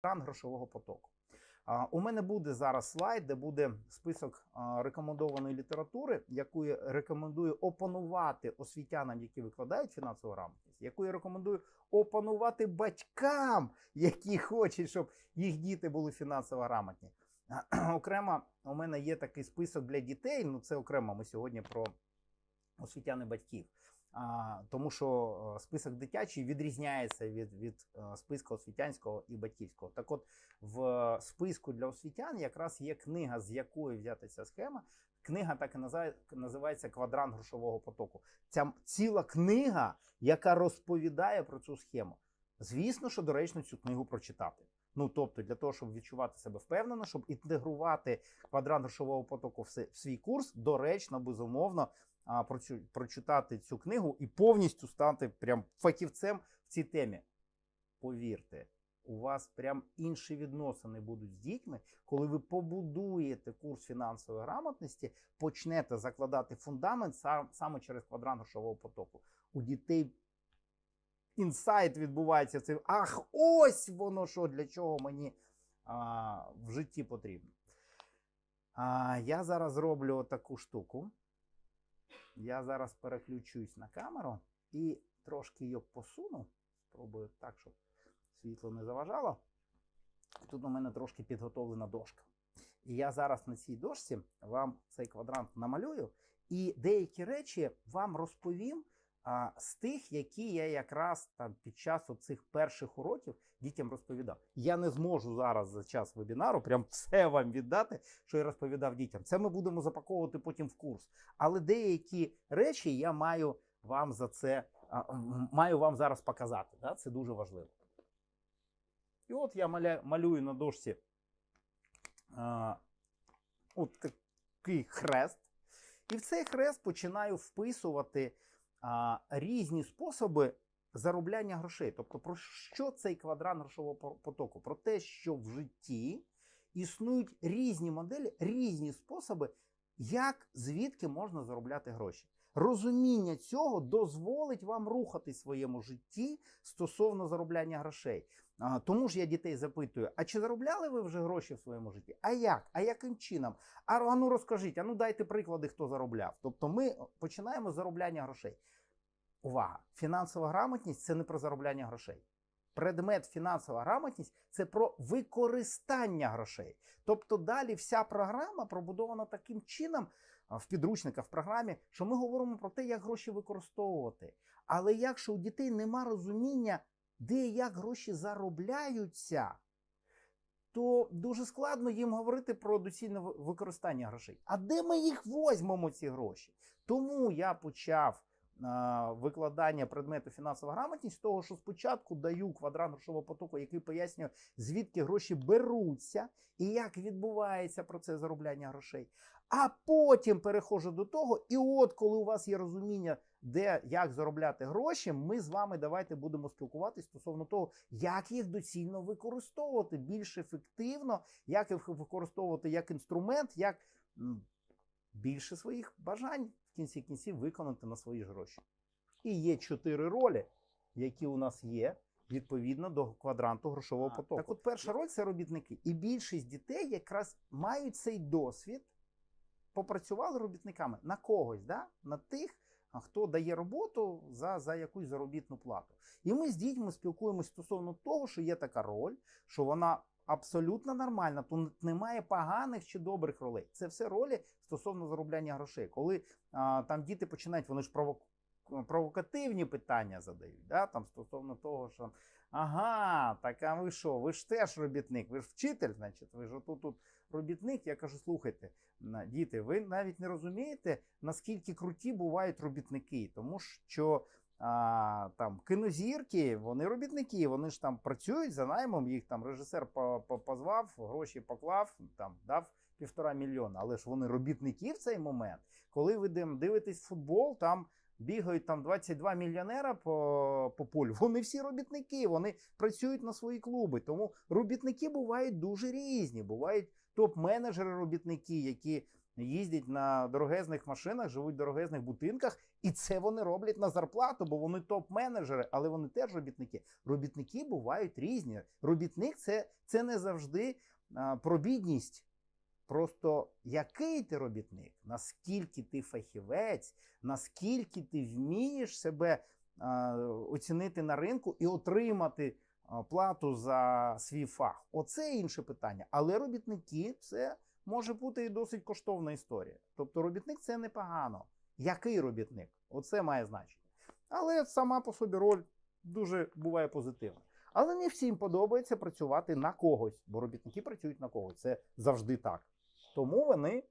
квадрант грошового потоку. У мене буде зараз слайд, де буде список рекомендованої літератури, яку я рекомендую опанувати освітянам, які викладають фінансову грамотність, яку я рекомендую опанувати батькам, які хочуть, щоб їх діти були фінансово грамотні. Окремо, у мене є такий список для дітей. Ну, це окремо. Ми сьогодні про освітяни батьків. Тому що е, список дитячий відрізняється від, від е, списку освітянського і батьківського. Так от, в списку для освітян якраз є книга, з якої взята ця схема. Книга так і називає- називається Квадрант грошового потоку. Ця ціла книга, яка розповідає про цю схему. Звісно, що доречно цю книгу прочитати. Ну тобто, для того, щоб відчувати себе впевнено, щоб інтегрувати квадрант грошового потоку в свій курс, доречно, безумовно, а, прочу- прочитати цю книгу і повністю стати прям фахівцем в цій темі. Повірте, у вас прям інші відносини будуть з дітьми, коли ви побудуєте курс фінансової грамотності, почнете закладати фундамент сам- саме через квадрант грошового потоку. У дітей інсайт відбувається цим. Ах, ось воно що, для чого мені а, в житті потрібно. А, я зараз роблю таку штуку. Я зараз переключусь на камеру і трошки її посуну. Спробую так, щоб світло не заважало. Тут у мене трошки підготовлена дошка. І я зараз на цій дошці вам цей квадрант намалюю, і деякі речі вам розповім а, з тих, які я якраз там під час цих перших уроків дітям розповідав. Я не зможу зараз за час вебінару прям все вам віддати, що я розповідав дітям. Це ми будемо запаковувати потім в курс. Але деякі речі я маю вам за це маю вам зараз показати. Да? Це дуже важливо. І от я маля, малюю на дошці а, от такий хрест. І в цей хрест починаю вписувати а, різні способи заробляння грошей. Тобто, про що цей квадрант грошового потоку? Про те, що в житті існують різні моделі, різні способи, як звідки можна заробляти гроші. Розуміння цього дозволить вам рухати своєму житті стосовно заробляння грошей. А, тому ж я дітей запитую: а чи заробляли ви вже гроші в своєму житті? А як? А яким чином? А, ну розкажіть, а ну дайте приклади, хто заробляв. Тобто ми починаємо з заробляння грошей. Увага! Фінансова грамотність це не про заробляння грошей. Предмет фінансова грамотність це про використання грошей. Тобто далі вся програма пробудована таким чином в підручниках, в програмі, що ми говоримо про те, як гроші використовувати. Але якщо у дітей нема розуміння, де і як гроші заробляються, то дуже складно їм говорити про доцільне використання грошей. А де ми їх возьмемо, ці гроші? Тому я почав викладання предмету фінансова грамотність того, що спочатку даю квадрант грошового потоку, який пояснює, звідки гроші беруться і як відбувається процес заробляння грошей. А потім переходжу до того, і от коли у вас є розуміння, де як заробляти гроші, ми з вами давайте будемо спілкуватися стосовно того, як їх доцільно використовувати більш ефективно, як їх використовувати як інструмент, як більше своїх бажань кінці кінців виконати на свої ж гроші. І є чотири ролі, які у нас є. Відповідно до квадранту грошового А, потоку. Так от перша роль це робітники. І більшість дітей якраз мають цей досвід, попрацювали робітниками на когось, да? на тих, а, хто дає роботу за, за якусь заробітну плату. І ми з дітьми спілкуємося стосовно того, що є така роль, що вона абсолютно нормальна, тут немає поганих чи добрих ролей. Це все ролі стосовно заробляння грошей. Коли а, там діти починають, вони ж провок... провокативні питання задають, да? там стосовно того, що ага, так а ви що, ви ж теж робітник, ви ж вчитель, значить, ви ж отут тут робітник. Я кажу, слухайте, діти, ви навіть не розумієте, наскільки круті бувають робітники, тому що а, там кінозірки, вони робітники, вони ж там працюють за наймом, їх там режисер по- по- позвав, гроші поклав, там дав півтора мільйона. Але ж вони робітники в цей момент. Коли ви дивитесь футбол, там бігають там 22 мільйонера по, по полю. Вони всі робітники, вони працюють на свої клуби. Тому робітники бувають дуже різні. Бувають топ-менеджери робітники, які їздять на дорогезних машинах, живуть в дорогезних будинках, і це вони роблять на зарплату, бо вони топ-менеджери, але вони теж робітники. Робітники бувають різні. Робітник це, це не завжди а, про бідність. Просто який ти робітник, наскільки ти фахівець, наскільки ти вмієш себе а, оцінити на ринку і отримати плату за свій фах. Оце інше питання. Але робітники це може бути і досить коштовна історія. Тобто робітник це непогано. Який робітник? Оце має значення. Але сама по собі роль дуже буває позитивна. Але не всім подобається працювати на когось, бо робітники працюють на когось. Це завжди так. Тому вони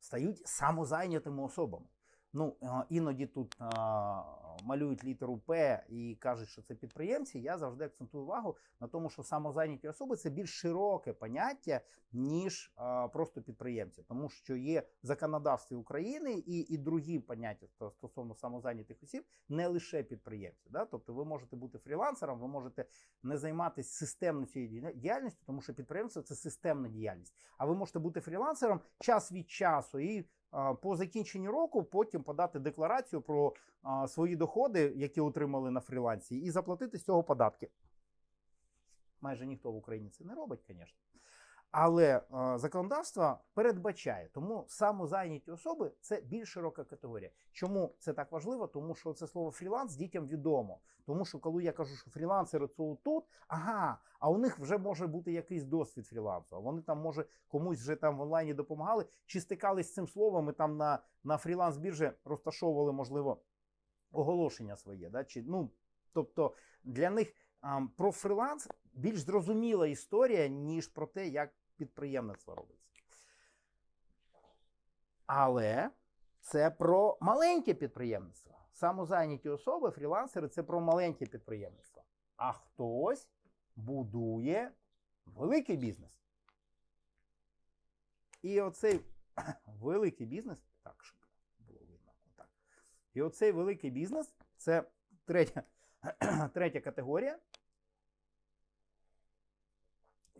стають самозайнятими особами. Ну, іноді тут а, малюють літеру П і кажуть, що це підприємці. Я завжди акцентую увагу на тому, що самозайняті особи це більш широке поняття, ніж а, просто підприємці, тому що є в законодавстві України і, і другі поняття стосовно самозайнятих осіб, не лише підприємці. Да? Тобто ви можете бути фрілансером, ви можете не займатися системно цією діяльністю, тому що підприємство це системна діяльність. А ви можете бути фрілансером час від часу і по закінченні року потім подати декларацію про свої доходи, які отримали на фрілансі, і заплатити з цього податки. Майже ніхто в Україні це не робить, звісно. Але е, законодавство передбачає, тому самозайняті особи це більш широка категорія. Чому це так важливо? Тому що це слово фріланс дітям відомо. Тому що коли я кажу, що фрілансери це отут, ага, а у них вже може бути якийсь досвід фрілансу. Вони там, може, комусь вже там в онлайні допомагали, чи стикались з цим словом і там на, на фріланс-біржі розташовували, можливо, оголошення своє. Да? Чи, ну, тобто для них про фріланс більш зрозуміла історія, ніж про те, як підприємництво робиться. Але це про маленьке підприємництво. Самозайняті особи, фрілансери це про маленьке підприємництво. А хтось будує великий бізнес. І оцей великий бізнес, так, щоб було видно. Отак. І оцей великий бізнес це третя, третя категорія.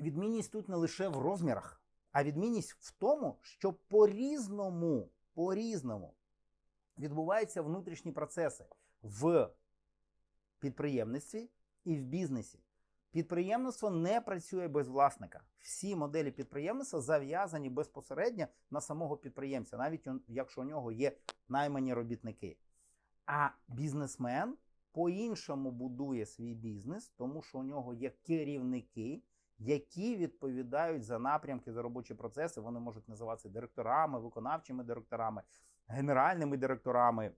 Відмінність тут не лише в розмірах, а відмінність в тому, що по-різному, по-різному відбуваються внутрішні процеси в підприємництві і в бізнесі. Підприємництво не працює без власника. Всі моделі підприємництва зав'язані безпосередньо на самого підприємця, навіть якщо у нього є наймані робітники. А бізнесмен по-іншому будує свій бізнес, тому що у нього є керівники, які відповідають за напрямки, за робочі процеси. Вони можуть називатися директорами, виконавчими директорами, генеральними директорами,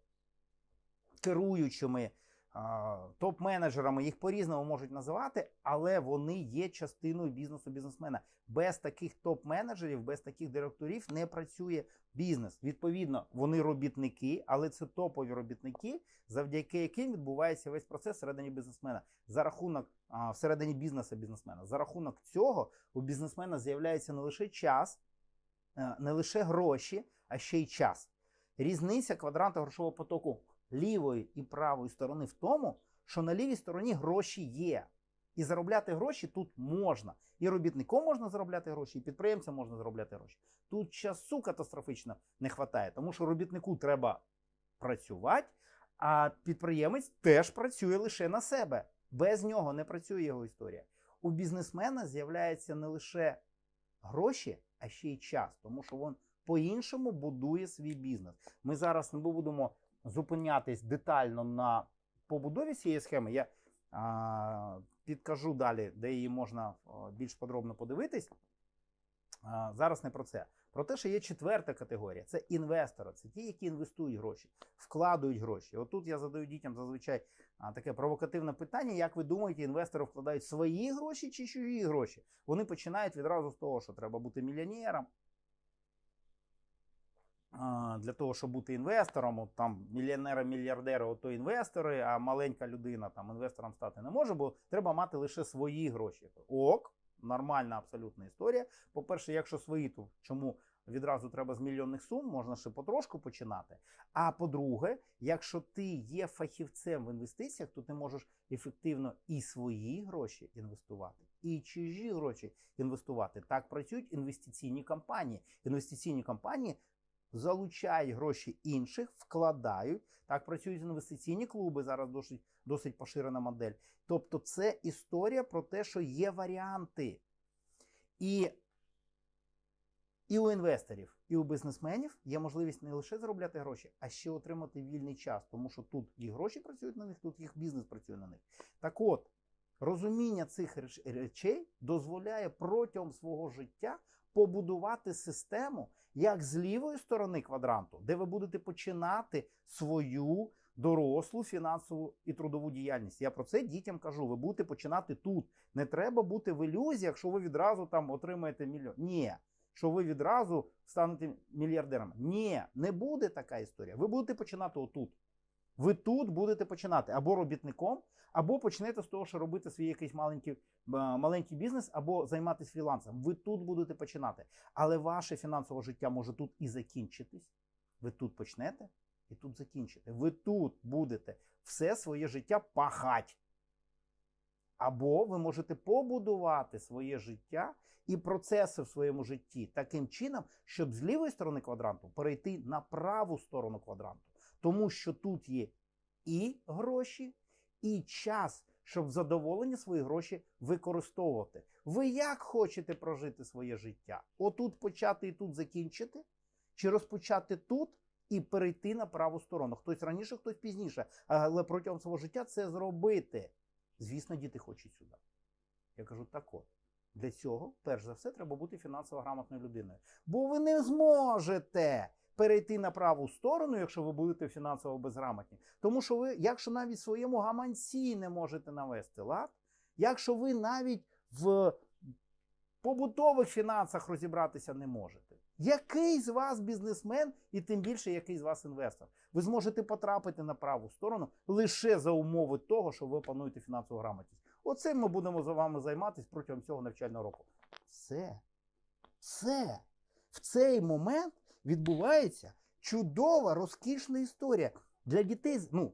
керуючими, топ-менеджерами. Їх по-різному можуть називати, але вони є частиною бізнесу бізнесмена. Без таких топ-менеджерів, без таких директорів не працює бізнес. Відповідно, вони робітники, але це топові робітники, завдяки яким відбувається весь процес всередині бізнесмена. За рахунок всередині бізнесу бізнесмена. За рахунок цього у бізнесмена з'являється не лише час, е, не лише гроші, а ще й час. Різниця квадранта грошового потоку лівої і правої сторони в тому, що на лівій стороні гроші є. І заробляти гроші тут можна. І робітником можна заробляти гроші, і підприємцям можна заробляти гроші. Тут часу катастрофічно не вистачає, тому що робітнику треба працювати, а підприємець теж працює лише на себе. Без нього не працює його історія. У бізнесмена з'являється не лише гроші, а ще й час, тому що він по-іншому будує свій бізнес. Ми зараз не будемо зупинятись детально на побудові цієї схеми. Я а, підкажу далі, де її можна а, більш подробно подивитись. А, зараз не про це. Про те, що є четверта категорія це інвестори, це ті, які інвестують гроші, вкладають гроші. Отут я задаю дітям зазвичай таке провокативне питання: як ви думаєте, інвестори вкладають свої гроші чи чужі гроші? Вони починають відразу з того, що треба бути мільйонером. Для того, щоб бути інвестором, от там мільйонери, мільярдери, ото інвестори, а маленька людина там інвестором стати не може, бо треба мати лише свої гроші. Ок, нормальна абсолютна історія. По-перше, якщо свої, то чому відразу треба з мільйонних сум, можна ще потрошку починати. А по-друге, якщо ти є фахівцем в інвестиціях, то ти можеш ефективно і свої гроші інвестувати, і чужі гроші інвестувати. Так працюють інвестиційні компанії. Інвестиційні компанії залучають гроші інших, вкладають. Так працюють інвестиційні клуби. Зараз досить, досить поширена модель. Тобто, це історія про те, що є варіанти. І, і у інвесторів, і у бізнесменів є можливість не лише заробляти гроші, а ще отримати вільний час, тому що тут і гроші працюють на них, тут їх бізнес працює на них. Так от, розуміння цих речей дозволяє протягом свого життя побудувати систему як з лівої сторони квадранту, де ви будете починати свою дорослу фінансову і трудову діяльність. Я про це дітям кажу. Ви будете починати тут. Не треба бути в ілюзії, якщо ви відразу там отримаєте мільйон. Ні. Що ви відразу станете мільярдерами. Ні, не буде така історія. Ви будете починати отут. Ви тут будете починати або робітником, або почнете з того, що робити свій якийсь маленький, е, маленький бізнес, або займатися фрілансом. Ви тут будете починати. Але ваше фінансове життя може тут і закінчитись. Ви тут почнете і тут закінчите. Ви тут будете все своє життя пахать. Або ви можете побудувати своє життя і процеси в своєму житті таким чином, щоб з лівої сторони квадранту перейти на праву сторону квадранту. Тому що тут є і гроші, і час, щоб задоволені свої гроші використовувати. Ви як хочете прожити своє життя? Отут почати і тут закінчити, чи розпочати тут і перейти на праву сторону? Хтось раніше, хтось пізніше, але протягом свого життя це зробити. Звісно, діти хочуть сюди. Я кажу, так от. Для цього, перш за все, треба бути фінансово грамотною людиною. Бо ви не зможете перейти на праву сторону, якщо ви будете фінансово безграмотні. Тому що ви, якщо навіть в своєму гаманці не можете навести лад, якщо ви навіть в побутових фінансах розібратися не можете. Який з вас бізнесмен і тим більше який з вас інвестор? Ви зможете потрапити на праву сторону лише за умови того, що ви опануєте фінансову грамотність. Оцим ми будемо за вами займатися протягом цього навчального року. Все. Все. В цей момент відбувається чудова, розкішна історія. Для дітей, ну,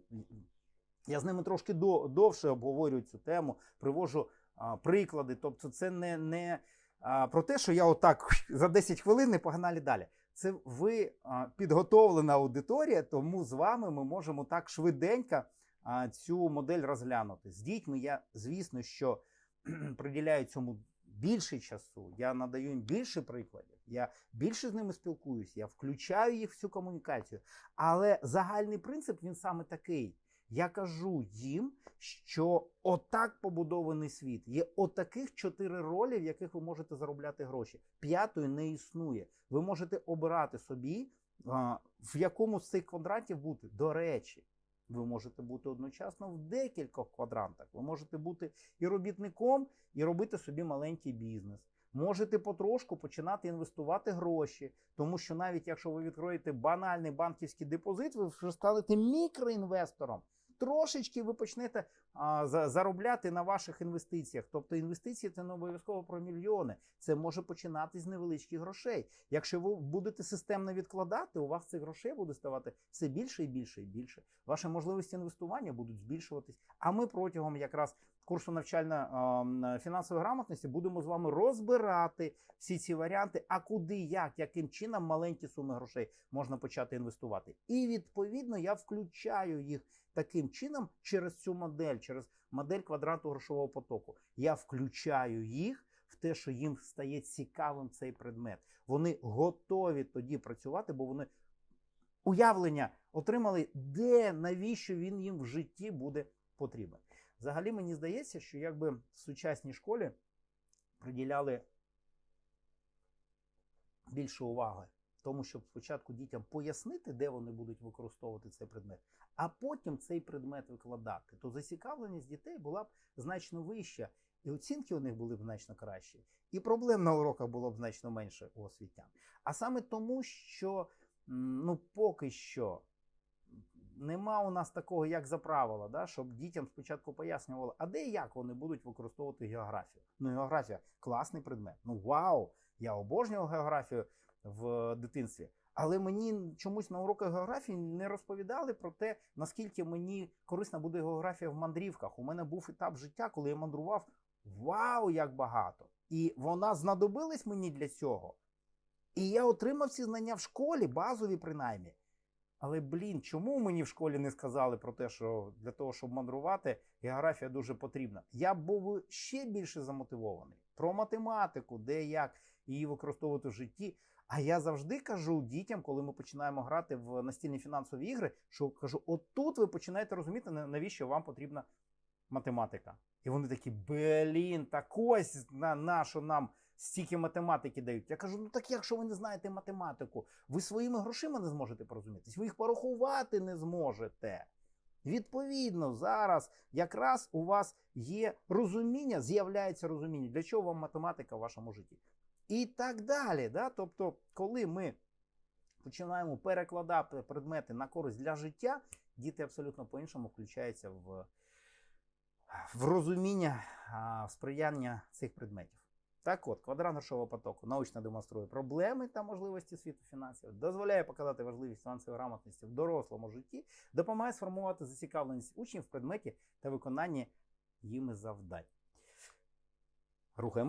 я з ними трошки до, довше обговорюю цю тему, привожу а, приклади. Тобто, це не, не а, про те, що я отак за 10 хвилин не погнали далі. Це ви а, підготовлена аудиторія, тому з вами ми можемо так швиденько а, цю модель розглянути. З дітьми я, звісно, що приділяю цьому більше часу, я надаю їм більше прикладів, я більше з ними спілкуюся, я включаю їх в цю комунікацію. Але загальний принцип він саме такий. Я кажу їм, що отак побудований світ. Є отаких чотири ролі, в яких ви можете заробляти гроші. П'ятої не існує. Ви можете обирати собі, в якому з цих квадрантів бути. До речі, ви можете бути одночасно в декількох квадрантах. Ви можете бути і робітником, і робити собі маленький бізнес. Можете потрошку починати інвестувати гроші, тому що навіть якщо ви відкроєте банальний банківський депозит, ви вже станете мікроінвестором. Трошечки ви почнете заробляти на ваших інвестиціях. Тобто інвестиції це не обов'язково про мільйони. Це може починати з невеличких грошей. Якщо ви будете системно відкладати, у вас цих грошей буде ставати все більше і більше і більше. Ваші можливості інвестування будуть збільшуватись. А ми протягом якраз курсу навчальна фінансової грамотності будемо з вами розбирати всі ці варіанти, а куди, як, яким чином маленькі суми грошей можна почати інвестувати. І відповідно я включаю їх таким чином через цю модель, через модель квадрату грошового потоку. Я включаю їх в те, що їм стає цікавим цей предмет. Вони готові тоді працювати, бо вони уявлення отримали, де навіщо він їм в житті буде потрібен. Взагалі мені здається, що якби в сучасній школі приділяли більше уваги тому, щоб спочатку дітям пояснити, де вони будуть використовувати цей предмет, а потім цей предмет викладати, то зацікавленість дітей була б значно вища, і оцінки у них були б значно кращі, і проблем на уроках було б значно менше у освітян. А саме тому, що ну поки що нема у нас такого, як за правило, да, щоб дітям спочатку пояснювали, а де і як вони будуть використовувати географію. Ну, географія класний предмет. Ну вау! Я обожнюю географію. в дитинстві. Але мені чомусь на уроках географії не розповідали про те, наскільки мені корисна буде географія в мандрівках. У мене був етап життя, коли я мандрував. Вау, як багато! І вона знадобилась мені для цього. І я отримав ці знання в школі, базові принаймні. Але блін, чому мені в школі не сказали про те, що для того, щоб мандрувати, географія дуже потрібна? Я був ще більше замотивований про математику, де як її використовувати в житті. А я завжди кажу дітям, коли ми починаємо грати в настільні фінансові ігри, що кажу: отут ви починаєте розуміти, навіщо вам потрібна математика. І вони такі, блін, так ось на нащо нам стільки математики дають. Я кажу: ну так якщо ви не знаєте математику, ви своїми грошима не зможете порозумітись, ви їх порахувати не зможете. Відповідно, зараз якраз у вас є розуміння, з'являється розуміння, для чого вам математика в вашому житті. І так далі. Да? Тобто, коли ми починаємо перекладати предмети на користь для життя, діти абсолютно по-іншому включаються в, в розуміння, в сприяння цих предметів. Так от, квадрат грошового потоку научно демонструє проблеми та можливості світу фінансів, дозволяє показати важливість фінансової грамотності в дорослому житті, допомагає сформувати зацікавленість учнів в предметі та виконанні їми завдань. Рухаємось